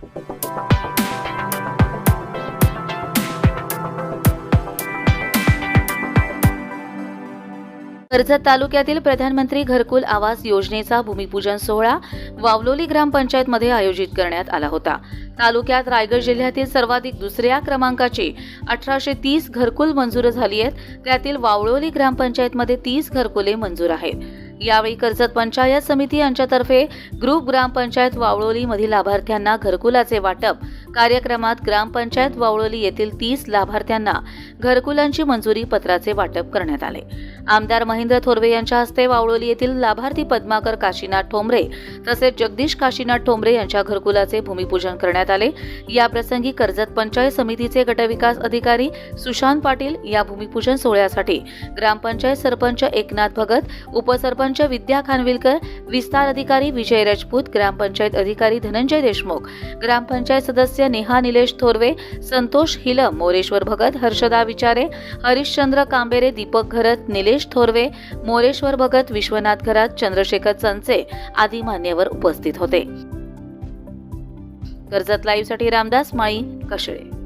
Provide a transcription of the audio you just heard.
कर्जत तालुक्यातील प्रधानमंत्री घरकुल आवास योजनेचा भूमिपूजन सोहळा वावलोली ग्रामपंचायतमध्ये आयोजित करण्यात आला होता. तालुक्यात रायगड जिल्ह्यातील सर्वाधिक दुसऱ्या क्रमांकाची अठराशे तीस घरकुल मंजूर झाली आहेत. त्यातील वावळोली ग्रामपंचायतमध्ये तीस घरकुले मंजूर आहेत. यावेळी कर्जत पंचायत समिती यांच्यातर्फे ग्रुप ग्रामपंचायत वावळोली मधील लाभार्थ्यांना घरकुलाचे वाटप. कार्यक्रमात ग्रामपंचायत वावळोली येथील तीस लाभार्थ्यांना घरकुलांची मंजुरी पत्राचे वाटप करण्यात आले. आमदार महेंद्र थोरवे यांच्या हस्ते वावळोली येथील लाभार्थी पद्माकर काशीनाथ ठोंबरे तसेच जगदीश काशीनाथ ठोंबरे यांच्या घरकुलाचे भूमिपूजन करण्यात आले. याप्रसंगी कर्जत पंचायत समितीचे गटविकास अधिकारी सुशांत पाटील या भूमिपूजन सोहळ्यासाठी ग्रामपंचायत सरपंच एकनाथ भगत उपसरपंच विद्या खानविलकर विस्तार अधिकारी विजय राजपूत ग्रामपंचायत अधिकारी धनंजय देशमुख ग्रामपंचायत सदस्य नेहा निलेश थोरवे संतोष हिलम मोरेश्वर भगत हर्षदा विचारे हरिश्चंद्र कांबेरे दीपक घरत निलेश थोरवे मोरेश्वर भगत विश्वनाथ घरात चंद्रशेखर चंचे आदी मान्यवर उपस्थित होते. कर्जत लाईव्हसाठी रामदास माळी कशळे.